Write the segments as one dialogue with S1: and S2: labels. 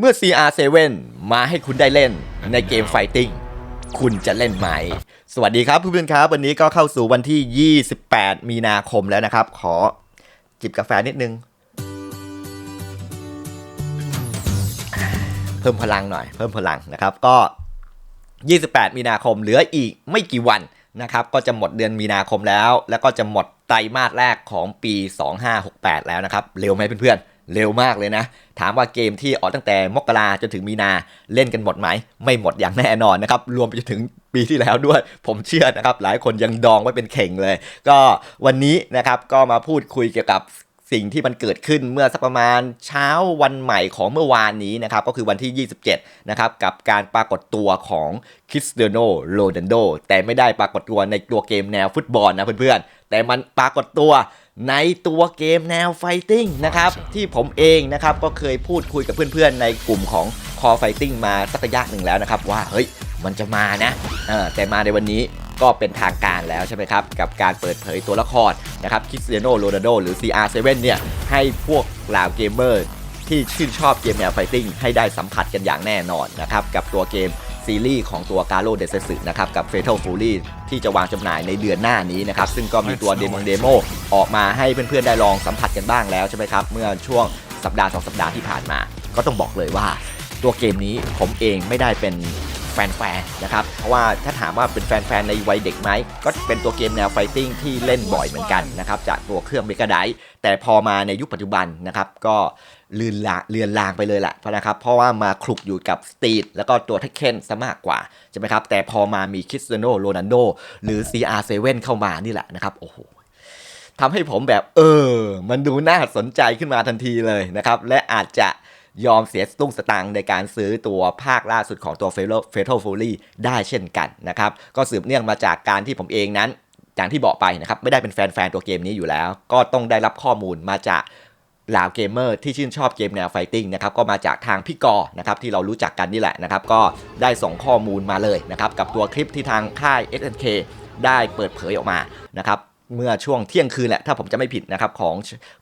S1: เมื่อ CR7 มาให้คุณได้เล่นในเกมไฟติ้งคุณจะเล่นไหม สวัสดีครับเพื่อนๆครับ วันนี้ก็เข้าสู่วันที่ 28 มีนาคมแล้วนะครับ ขอจิบกาแฟนิดนึง เพิ่มพลังหน่อย เพิ่มพลังนะครับ ก็ 28 มีนาคมเหลืออีกไม่กี่วันนะครับ ก็จะหมดเดือนมีนาคมแล้ว แล้วก็จะหมดไตรมาสแรกของปี 2568 แล้วนะครับ เร็วไหมเพื่อนๆ เร็วมากเลยนะ ถามว่าเกมที่ออกตั้งแต่มกราจนถึงมีนาเล่นกันหมดไหม ไม่หมดอย่างแน่นอนนะครับ รวมไปจนถึงปีที่แล้วด้วย ผมเชื่อนะครับ หลายคนยังดองไว้เป็นเข่งเลย ก็วันนี้นะครับก็มาพูดคุยเกี่ยวกับสิ่งที่มันเกิดขึ้นเมื่อสักประมาณเช้าวันใหม่ของเมื่อวานนี้นะครับ ก็คือวันที่ 27 นะครับ กับการปรากฏตัวของคริสเตียโนโรนัลโดแต่ไม่ได้ปรากฏตัวในตัวเกมแนวฟุตบอลนะเพื่อนๆ แต่มันปรากฏตัว ในตัวเกมแนวไฟติ้งนะครับที่ผมเองนะครับก็เคยพูดคุยกับเพื่อนๆ ในกลุ่มของคอไฟติ้งมาสักระยะหนึ่งแล้วนะครับว่าเฮ้ยมันจะมานะเออแต่มาในวันนี้ก็เป็นทางการแล้วใช่ไหมครับ กับการเปิดเผยตัวละครนะครับคริสเตียโนโรนัลโดหรือ CR7 เนี่ยให้พวกเหล่าเกมเมอร์ที่ชื่นชอบเกมแนวไฟติ้งให้ได้สัมผัสกันอย่างแน่นอนนะครับกับตัวเกม ซีรีส์ของตัวกาโ o เดซสึนะครับกับ Fatal Fury ที่จะวางจำหน่ายในเดือนหน้านี้นะครับซึ่งก็มีตัวเดโมเดโมออกมาให้เพื่อนๆได้ลองสัมผัสกันบ้างแล้วใช่ไหมครับเมื่อช่วงสัปดาห์สองสัปดาห์ที่ผ่านมา ก็ต้องบอกเลยว่าตัวเกมนี้ผมเองไม่ได้เป็น แฟนๆนะครับเพราะว่าถ้าถามว่าเป็นแฟนๆในวัยเด็กไหมก็เป็นตัวเกมแนวไฟติ้งที่เล่นบ่อยเหมือนกันนะครับจากตัวเครื่องเมกาไดแต่พอมาในยุคปัจจุบันนะครับก็เลือนลาเลือนลางไปเลยแหละนะครับเพราะว่ามาคลุกอยู่กับสตีดแล้วก็ตัวเทคเคนซะมากกว่าใช่ไหมครับแต่พอมามีคริสเตียโนโรนัลโดหรือ CR7 เข้ามานี่แหละนะครับโอ้โหทำให้ผมแบบเออ มันดูน่าสนใจขึ้นมาทันทีเลยนะครับ และอาจจะ ยอมเสียตุ้งสตังในการซื้อตัวภาคล่าสุดของตัว Fatal Fury ได้เช่นกันนะครับ ก็สืบเนื่องมาจากการที่ผมเองนั้นอย่างที่บอกไปนะครับไม่ได้เป็นแฟนๆตัวเกมนี้อยู่แล้ว ก็ต้องได้รับข้อมูลมาจากเหล่าเกมเมอร์ที่ชื่นชอบเกมแนวไฟติ้งนะครับก็มาจากทางพี่กอนะครับที่เรารู้จักกันนี่แหละนะครับก็ได้ส่งข้อมูลมาเลยนะครับกับตัวคลิปที่ทางค่าย SNK ได้เปิดเผยออกมานะครับเมื่อช่วงเที่ยงคืนแหละถ้าผมจะไม่ผิดนะครับของ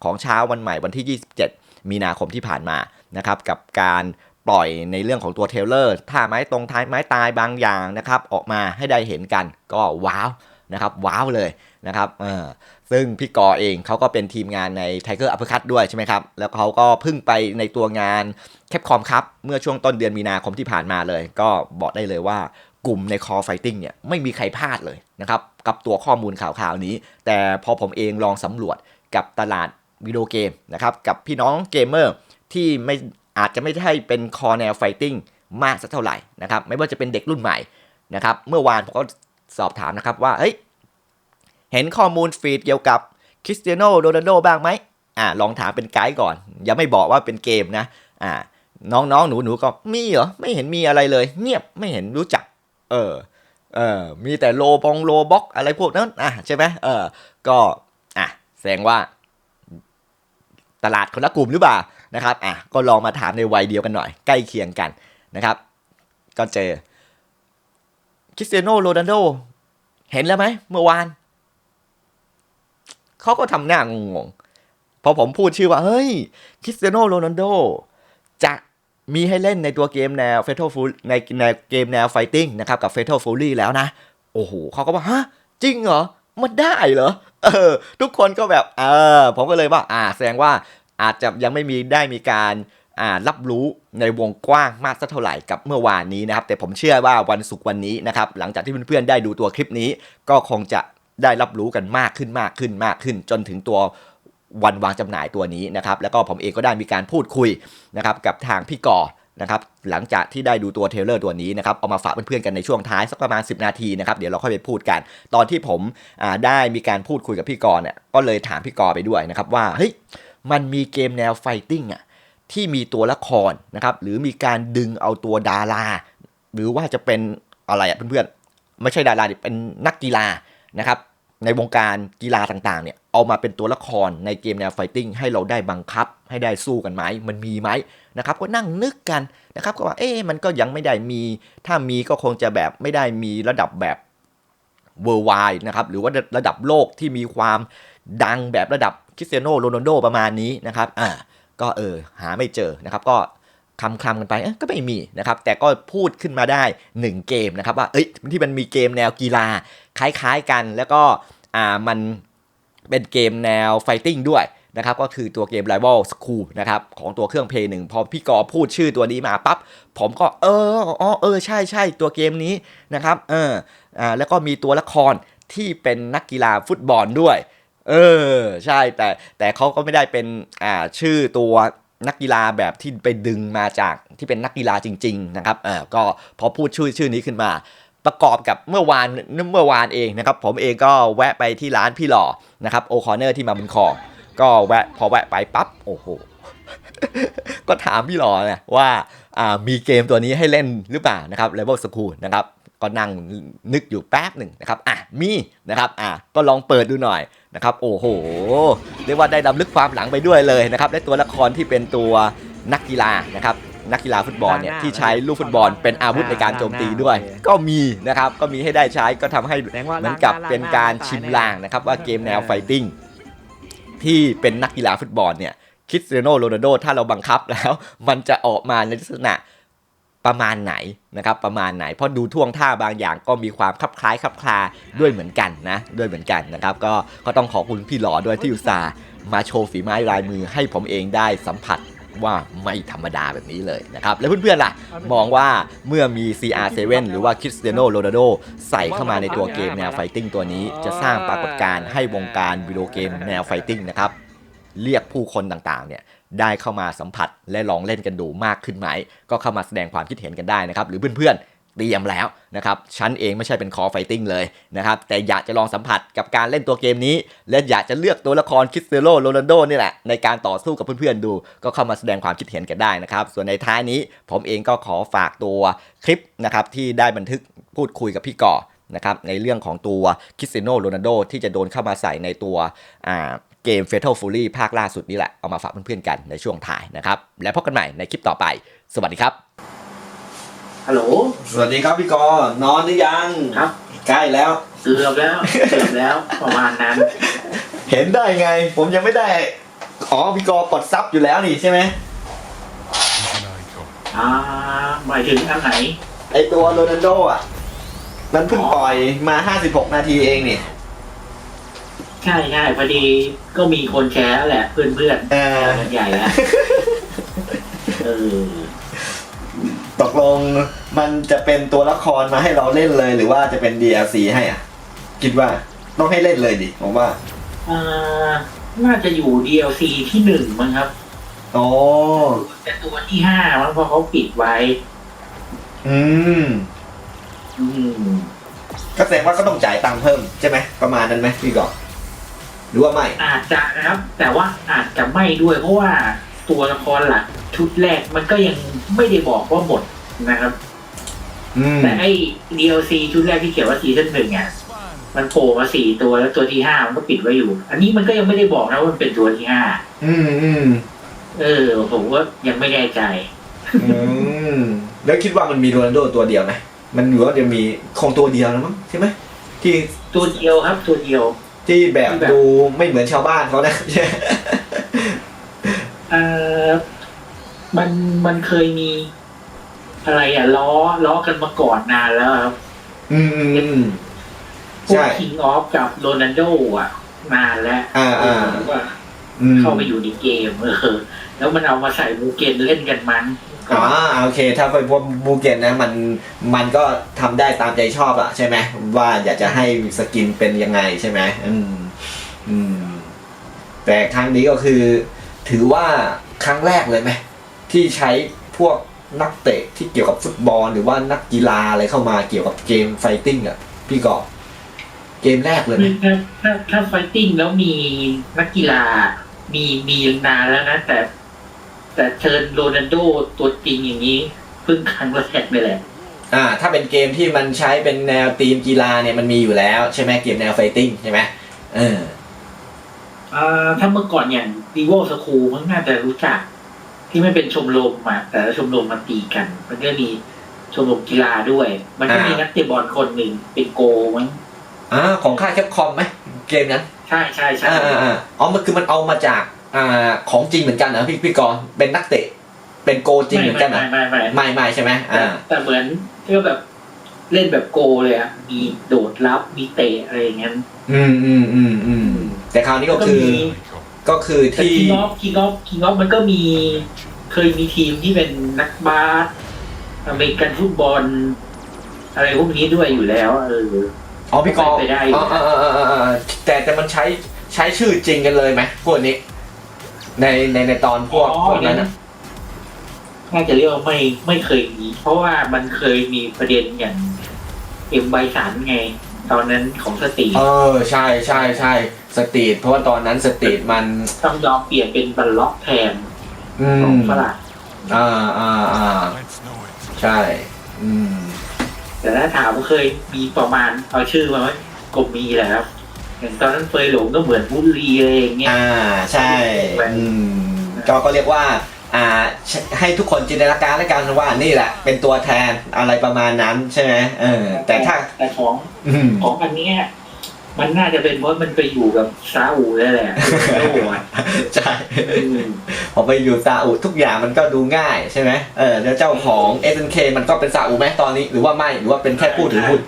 S1: ของเช้าวันใหม่วันที่ 27 มีนาคมที่ผ่านมา นะครับกับการปล่อยในเรื่องของตัวเทเลอร์ท่าไม้ตรงท้ายไม้ตายบางอย่างนะครับออกมาให้ได้เห็นกันก็ว้าวนะครับว้าวเลยนะครับเออซึ่งพี่กอเองเขาก็เป็นทีมงานใน Tiger Uppercut ด้วยใช่ไหมครับ แล้วเขาก็พิ่งไปในตัวงานแคปคอมครับ เมื่อช่วงต้นเดือนมีนาคมที่ผ่านมาเลย ก็บอกได้เลยว่ากลุ่มใน Call Fighting เนี่ยไม่มีใครพลาดเลยนะครับ กับตัวข้อมูลข่าวๆนี้ แต่พอผมเองลองสำรวจกับตลาดวิดีโอเกมนะครับ กับพี่น้องเกมเมอร์ ที่ไม่อาจจะไม่ใช่เป็นคอแนวไฟติ้งมากสักเท่าไหร่นะครับ ไม่ว่าจะเป็นเด็กรุ่นใหม่นะครับ เมื่อวานผมก็สอบถามนะครับว่าเฮ้ยเห็นข้อมูลฟีดเกี่ยวกับคริสเตียโนโรนัลโดบ้างไหมอ่าลองถามเป็นไกด์ก่อน อย่าไม่บอกว่าเป็นเกมนะอ่าน้องๆ หนูๆ ก็มีเหรอ ไม่เห็นมีอะไรเลย เงียบไม่เห็นรู้จัก เออเออมีแต่โลบองโลบ็อกอะไรพวกนั้นอะใช่ไหมเออก็อะแสดงว่า ตลาดคนละกลุ่มหรือเปล่านะครับอะก็ลองมาถามในวัยเดียวกันหน่อย ใกล้เคียงกันนะครับ ก็เจอคริสเตียโนโรนัลโดเห็นแล้วไหมเมื่อวานเขาก็ทำหน้างงๆพอผมพูดชื่อว่า เฮ้ยคริสเตียโนโรนัลโดจะมีให้เล่นในตัวเกมแนว Fatal Fury ในในเกมแนว Fighting นะครับกับ Fatal Fury แล้วนะ โอ้โหเขาก็ว่าฮะจริงเหรอ มันได้เหรอเออทุกคนก็แบบเออผมก็เลยว่าอ่าแสดงว่าอาจจะยังไม่มีได้มีการอ่ารับรู้ในวงกว้างมากสักเท่าไหร่กับเมื่อวานนี้นะครับ แต่ผมเชื่อว่าวันศุกร์วันนี้นะครับ หลังจากที่เพื่อนๆได้ดูตัวคลิปนี้ ก็คงจะได้รับรู้กันมากขึ้นมากขึ้นมากขึ้น จนถึงตัววันวางจำหน่ายตัวนี้นะครับ แล้วก็ผมเองก็ได้มีการพูดคุยนะครับกับทางพี่กอ นะครับหลังจากที่ได้ดูตัวเทเลอร์ตัวนี้นะครับเอามาฝากเพื่อนๆกันในช่วงท้ายสักประมาณ 10 นาทีนะครับเดี๋ยวเราค่อยไปพูดกัน ตอนที่ผมได้มีการพูดคุยกับพี่กอเนี่ยก็เลยถามพี่กอไปด้วยนะครับว่าเฮ้ยมันมีเกมแนวไฟติ้งอะที่มีตัวละครนะครับหรือมีการดึงเอาตัวดารา หรือว่าจะเป็นอะไรอะเพื่อนๆ ไม่ใช่ดาราดิเป็นนักกีฬานะครับ ในวงการกีฬาต่างๆเนี่ยเอามาเป็นตัวละครในเกมแนวไฟติ้งให้เราได้บังคับให้ได้สู้กันไหมมันมีไหมนะครับก็นั่งนึกกันนะครับก็ว่าเอ๊ะมันก็ยังไม่ได้มี ถ้ามีก็คงจะแบบไม่ได้มีระดับแบบ worldwide นะครับหรือว่าระดับโลกที่มีความดังแบบระดับคริสเตียโนโรนัลโดประมาณนี้นะครับอ่าก็เออหาไม่เจอนะครับก็ คำคลำกันไปก็ไม่มีนะครับแต่ก็พูดขึ้นมาได้ 1 เกมนะครับว่าเอ้ยที่มันมีเกมแนวกีฬาคล้ายๆกัน แล้วก็อ่ามันเป็นเกมแนวไฟติ้งด้วยนะครับก็คือตัวเกม Rival School นะครับของตัวเครื่องเพลย์หนึ่งพอพี่กอพูดชื่อตัวนี้มาปั๊บผมก็เอออ๋อเออใช่ใช่ตัวเกมนี้นะครับเอออ่าแล้วก็มีตัวละครที่เป็นนักกีฬาฟุตบอลด้วย เออ ใช่แต่แต่เขาก็ไม่ได้เป็นอ่าชื่อตัว นักกีฬาแบบที่ไปดึงมาจากที่เป็นนักกีฬาจริง ๆ นะครับเออก็พอพูดชื่อชื่อนี้ขึ้นมาประกอบกับเมื่อวานเมื่อวานเองนะครับผมเองก็แวะไปที่ร้านพี่หล่อนะครับโอคอนเนอร์ที่มาบุญคองก็แวะพอแวะไปปั๊บโอ้โหก็ถามพี่หล่อนะว่าอ่ามีเกมตัวนี้ให้เล่นหรือเปล่านะครับ Level School นะครับ ก็นั่งนึกอยู่แป๊บหนึ่งนะครับอะมีนะครับอะก็ลองเปิดดูหน่อยนะครับโอ้โหเรียกว่าได้ดำลึกความหลังไปด้วยเลยนะครับและตัวละครที่เป็นตัวนักกีฬานะครับนักกีฬาฟุตบอลเนี่ยที่ใช้ลูกฟุตบอลเป็นอาวุธในการโจมตีด้วย ก็มีนะครับก็มีให้ได้ใช้ก็ทำให้
S2: แสดงว่า
S1: เหมือนกับเป็นการชิมลางนะครับว่าเกมแนวไฟติ้งที่เป็นนักกีฬาฟุตบอลเนี่ยคริสเตียโนโรนัลโดถ้าเราบังคับแล้ว มันจะออกมาในลักษณะ ประมาณไหนนะครับประมาณไหน เพราะดูท่วงท่าบางอย่างก็มีความคลับคล้ายคลับคลาด้วยเหมือนกันนะด้วยเหมือนกันนะครับก็ก็ต้องขอบคุณพี่หลอด้วยที่อุตส่าห์มาโชว์ฝีไม้ลายมือให้ผมเองได้สัมผัสว่าไม่ธรรมดาแบบนี้เลยนะครับ แล้วเพื่อนๆล่ะ มองว่าเมื่อมี CR7 หรือว่าคริสเตียโนโรนัลโดใส่เข้ามาในตัวเกมแนวไฟติ้งตัวนี้ จะสร้างปรากฏการณ์ให้วงการวิดีโอเกมแนวไฟติ้งนะครับ เรียกผู้คนต่างๆเนี่ย ได้เข้ามาสัมผัสและลองเล่นกันดูมากขึ้นไหม ก็เข้ามาแสดงความคิดเห็นกันได้นะครับหรือเพื่อนๆเตรียมแล้วนะครับฉันเองไม่ใช่เป็นคอไฟติ้งเลยนะครับแต่อยากจะลองสัมผัสกับการเล่นตัวเกมนี้ และอยากจะเลือกตัวละครคริสเตโนโรนัลโดนี่แหละในการต่อสู้กับเพื่อนๆดู ก็เข้ามาแสดงความคิดเห็นกันได้นะครับ ส่วนในท้ายนี้ผมเองก็ขอฝากตัวคลิปนะครับที่ได้บันทึกพูดคุยกับพี่ก่อนะครับในเรื่องของตัวคริสเตโนโรนัลโดที่จะโดนเข้ามาใส่ในตัวอ่า เกม Fatal Fury ภาคล่าสุดนี่แหละ เอามาฝากเพื่อนๆกันในช่วงท้ายนะครับ แล้วพบกันใหม่ในคลิปต่อไป สวัสดีครับ
S3: ฮัลโหล
S1: สวัสดีครับพี่กอนอนหรือยัง
S3: ครับ
S1: ใกล้แล้ว
S3: เกือบแล้วเกือบแล้วประมาณนั้น
S1: เห็นได้ไง ผมยังไม่ได้อ๋อพี่กอกดซับอยู่แล้วนี่ใช่ไหม
S3: อ่าหมายถึงอันไหน
S1: ไอตัวโรนัลโดอะ มันเพิ่งปล่อยมา 56 นาทีเองนี่
S3: ใช่ใช่พอดีก็มีคนแชร์แหละเพื่อนเพื่อน
S1: เออ
S3: กันใหญ่แล้วเออ
S1: ตกลงมันจะเป็นตัวละครมาให้เราเล่นเลยหรือว่าจะเป็น DLC ให้อะ คิดว่าต้องให้เล่นเลยดิผมว่า
S3: อ่าน่าจะอยู่ DLC ที่หนึ่งมั้งครับ
S1: อ๋อ
S3: แต่ตัวที่ห้ามันเพราะเขาปิดไว้
S1: อืม
S3: อืม
S1: ก็แสดงว่าก็ต้องจ่ายตังค์เพิ่มใช่ไหมประมาณนั้นไหมพี่กอ หรือว่าไม่
S3: อาจจะนะครับ แต่ว่าอาจจะไม่ด้วยเพราะว่าตัวละครหลักชุดแรกมันก็ยังไม่ได้บอกว่าหมดนะครับ
S1: อืม
S3: แต่ไอ้ DLC ชุดแรกที่เขียนว่าซีซั่นหนึ่งอะมันโผล่มาสี่ตัวแล้วตัวที่ห้ามันก็ปิดไว้อยู่ อันนี้มันก็ยังไม่ได้บอกนะว่ามันเป็นตัวที่ห้า
S1: อืมอืม
S3: เออ ผมก็ยังไม่แน่ใจ
S1: อืมแล้วคิดว่ามันมีโรนัลโดตัวเดียวไหมมันหรือว่าจะมีคงตัวเดียวแล้วมั้งใช่ไหมที่
S3: ตัวเดียวครับ ตัวเดียว
S1: ที่แบบ
S3: ที่แบบ
S1: ดูไม่เหมือนชาวบ้านเขานะ
S3: เออมันมันเคยมี อะไรอะ ล้อล้อกันมาก่อนนานแล้วครับ
S1: อืมอืมอืม
S3: พวก
S1: ใช่
S3: คิงออฟกับโรนัลโดอะ นานแล้ว
S1: อ่าอ่า
S3: เออว่า
S1: อืม
S3: เข้าไปอยู่ในเกมเออแล้วมันเอามาใส่บูเกนเล่นกันมั้ง
S1: อ๋อโอเค ถ้าไปพวกบูเกนนะมันมันก็ทำได้ตามใจชอบอะใช่ไหมว่าอยากจะให้สกินเป็นยังไงใช่ไหมอืมอืมแต่ครั้งนี้ก็คือ ถือว่าครั้งแรกเลยไหมที่ใช้พวกนักเตะที่เกี่ยวกับฟุตบอลหรือว่านักกีฬาอะไรเข้ามาเกี่ยวกับเกมไฟติ้งอะพี่กอบเกมแรกเลยไหม
S3: ถ้าถ้าถ้าไฟติ้งแล้วมีนักกีฬา มีมีนานแล้วนะแต่แต่เชิญโรนัลโดตัวจริงอย่างนี้เพิ่งครั้งแรกเลยแหละ
S1: อ่า ถ้าเป็นเกมที่มันใช้เป็นแนวทีมกีฬาเนี่ยมันมีอยู่แล้ว ใช่ไหมเกมแนวไฟติ้งใช่ไหมเออ
S3: อ่าถ้าเมื่อก่อนอย่างดีโวสคูมันน่าจะรู้จัก ที่ไม่เป็นชมรมอะแต่ละชมรมมันตีกัน มันก็มีชมรมกีฬาด้วย มันก็มี
S1: อ่านั
S3: นักเตะบอลคนหนึ่งเป็นโกมั้ง
S1: อ่าของค่ายแคปคอมไหมเกมนั้น
S3: ใช่ใช่ใช่
S1: อ่าอ่าอ่าอ๋อมันคือมันเอามาจากอ่าของจริงเหมือนกันนะพี่พี่กรณ์เป็นนักเตะ เป็นโกจริงเหมือนกัน
S3: ไม่
S1: อะ
S3: ไม่ไม่ไม่
S1: ไม่ไม่ใช่ไหม
S3: แต่
S1: อ่า
S3: แต่เหมือนก็แบบเล่นแบบโกเลยอะมีโดดรับมีเตะอะไรอย่างเงี้ย
S1: อืมอืมอืมอืมแต่คราวนี้ก็คือ
S3: มี
S1: ก็คือ
S3: แต่
S1: ที่
S3: คิงออฟคิงออฟคิงออฟมันก็มีเคยมีทีมที่เป็นนักบาสอเมริกันฟุตบอล อะไรพวกนี้ด้วยอยู่แล้ว เออ
S1: อ๋อพี่กอ
S3: ไปได้
S1: อ๋ออ๋ออ๋ออ๋ออ๋อแต่แต่มันใช้ใช้ชื่อจริงกันเลยไหมพวกนี้ ในในในตอนพวกพวกนั้นอะ
S3: น่าจะเรียกว่าไม่ไม่เคยมี เพราะว่ามันเคยมีประเด็นอย่างเอ็มไบสันไง ตอนนั้นของสตรี
S1: เออใช่ใช่ใช่สตรีทเพราะว่าตอนนั้นสตรีทมัน
S3: ต้องยอมเปลี่ยนเป็นบัลล็อกแทน
S1: อื
S3: ของ
S1: ม
S3: ฝรั่ง
S1: อ่าอ่าอ่า
S2: Let's know it.
S1: ใช่ อืม
S3: แต่ถ้าถามว่าเคยมีประมาณเอาชื่อมาไหมก็มีแหละครับอย่างตอนนั้นเฟยหลงก็เหมือนบุรีอะไรอย่างเงี้ย
S1: อ่าใช่อืมก็ก็เรียกว่าอ่าให้ทุกคนจินตนาการแล้วกันว่านี่แหละ เป็นตัวแทนอะไรประมาณนั้นใช่ไหมเออแต่ถ้า
S3: แต่ของ
S1: อืม
S3: ของอันเนี้ย มันน่าจะเป็นเพราะมันไปอยู่กับซาอุแล้วแหละโอ้โหอะ
S1: ใช่
S3: อืม
S1: พอไปอยู่ซาอุทุกอย่างมันก็ดูง่ายใช่ไหมเออแล้วเจ้าของ SNK มันก็เป็นซาอุไหมตอนนี้ หรือว่าไม่หรือว่าเป็นแค่ผู้ถือหุ้น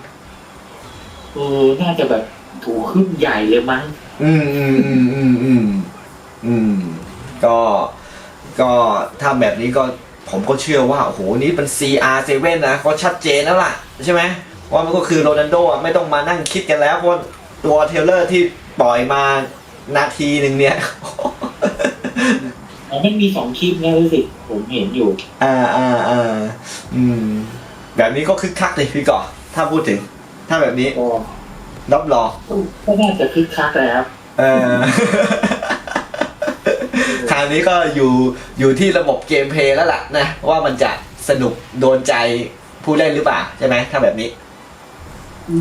S3: เออน่าจะแบบถูกขึ้นใหญ่เลยมั้ง
S1: อืมอืมอืมอืมอืมอืมก็ก็ถ้าแบบนี้ก็ผมก็เชื่อว่าโอ้โหนี่เป็น CR7 นะก็ชัดเจนแล้วล่ะ ใช่ไหมว่ามันก็คือโรนัลโดอะไม่ต้องมานั่งคิดกันแล้วเพราะ ตัวเทรลเลอร์ที่ปล่อยมานาทีหนึ่งเนี่ย
S3: อ๋อมันมีสองคลิปนะรู้สึกผมเห็นอยู่
S1: อ่าอ่าอ่าอืม แบบนี้ก็คึกคักเลยพี่ก่อ ถ้าพูดถึง ถ้าแบบนี้
S3: ก็
S1: รับรอง
S3: ก็น่าจะคึกคักเลยครับ
S1: เออ คราวนี้ก็อยู่อยู่ที่ระบบเกมเพลย์แล้วล่ะนะ ว่ามันจะสนุกโดนใจผู้เล่นหรือเปล่า ใช่ไหมถ้าแบบนี้
S3: อื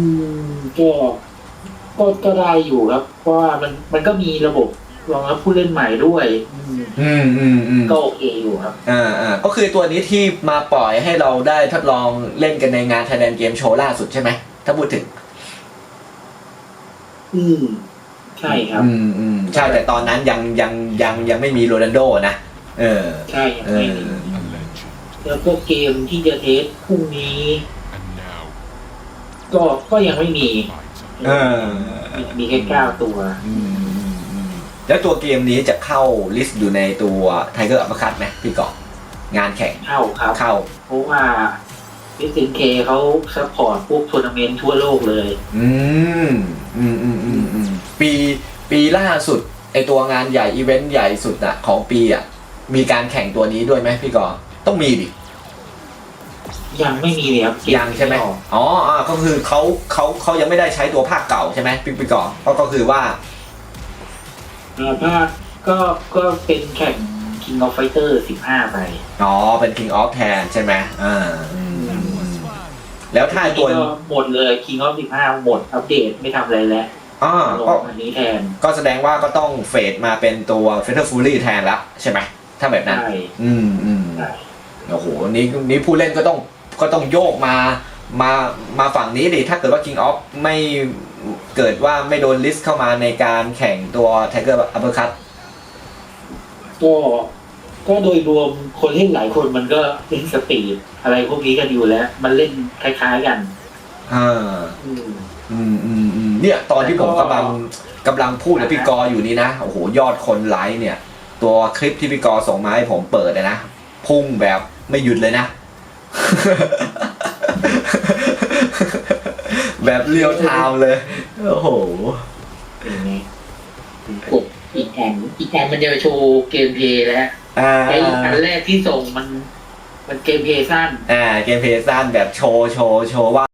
S3: มก็ ก็ก็ได้อยู่ครับ เพราะว่ามันมันก็มีระบบรองรับผู้เล่นใหม่ด้วยอืม
S1: อืมอืมอืม
S3: ก็โอเคอยู่ครับ
S1: อ่าอ่าก็คือตัวนี้ที่มาปล่อยให้เราได้ทดลองเล่นกันในงาน Thailand Game Show ล่าสุดใช่ไหมถ้าพูดถึง
S3: อืมใช่ครับ
S1: อืมอืมใช่แต่ตอนนั้นยังยังยังยังไม่มีโรนัลโดนะเออ
S3: ใช่ยัง
S1: เอ
S3: ไม่
S1: อ
S3: มี
S2: A legend.
S3: แล้วก็เกมที่จะเทสพรุ่งนี้
S2: And now,
S3: ก็ก็ยังไม่มี
S2: my time.
S1: เออ
S3: มีมีแค่เก้าตัว
S1: อืมอืมอืมแล้วตัวเกมนี้จะเข้าลิสต์อยู่ในตัว Tiger Uppercut ไหมพี่กอกงานแข่ง
S3: เข้าครับ
S1: เข้า
S3: เพราะว่า SNK เขาซัพพอร์ตพวกทัวร์นาเมนต์ทั่วโลกเลย
S1: อืมอืมอืมอืมอืมปีปีล่าสุดไอตัวงานใหญ่อีเวนต์ใหญ่สุดอะของปีอะมีการแข่งตัวนี้ด้วยไหมพี่กอต้องมีดิ
S3: ยังไม่มีเลยครับเก
S1: ยังใช่ไหม
S3: ออก
S1: อ๋ออ่าก็คือเขาเขาเขายังไม่ได้ใช้ตัวภาคเก่าใช่ไหมพี่พี่กอก็ก็คือว่า
S3: เอ่อภาคก็ก็เป็นแข่ง King of Fighter 15 ไป
S1: อ๋อ เป็น King of Tan ใช่ไหมอ่าอืมอืมอืมแล้วถ้า
S3: ที
S1: ตัว
S3: นี้ก็หมดเลย King of 15 หมด อัปเดตไม่ทำอะไรแล้ว
S1: อ่า
S3: ล
S1: ก็
S3: งอันนี้แทน
S1: ก็แสดงว่าก็ต้องเฟดมาเป็นตัว Fatal Fury แทนแล้วใช่ไหม ถ้าแบบนั้น
S3: ใช่
S1: อืมอืม
S3: ใช่
S1: โอ้โห นี้นี้ผู้เล่นก็ต้อง ก็ต้องโยกมามามาฝั่งนี้ดิถ้าเกิดว่า King of ไม่เกิดว่าไม่โดนลิสต์เข้ามาในการแข่งตัว Tiger Uppercut
S3: ก็ก็โดยรวมคนเล่นหลายคนมันก็เล่นสปีดอะไรพวกนี้กันอยู่แล้ว มันเล่นคล้ายๆกัน
S1: อ่า
S3: อืม
S1: อืมอืมอืมเนี่ย ตอนที่ผม
S3: แล้วก็
S1: กำลังกำลังพูดกับพี่กออยู่นี่นะโอ้โหยอดคนไลค์เนี่ย ตัวคลิปที่พี่กอส่งมาให้ผมเปิดเลยนะพุ่งแบบไม่หยุดเลยนะ แบบเรียวไทม์เลย โอ้โห
S3: เป็นไงกดอีกแอนอีกแอนมันจะไปโชว์เกมเพลย์แล้ว
S1: อ่า
S3: ไออันแรกที่ส่งมัน มันเกมเพลย์สั้น
S1: อ่า เกมเพลย์สั้นแบบโชว์ โชว์ โชว์ว่า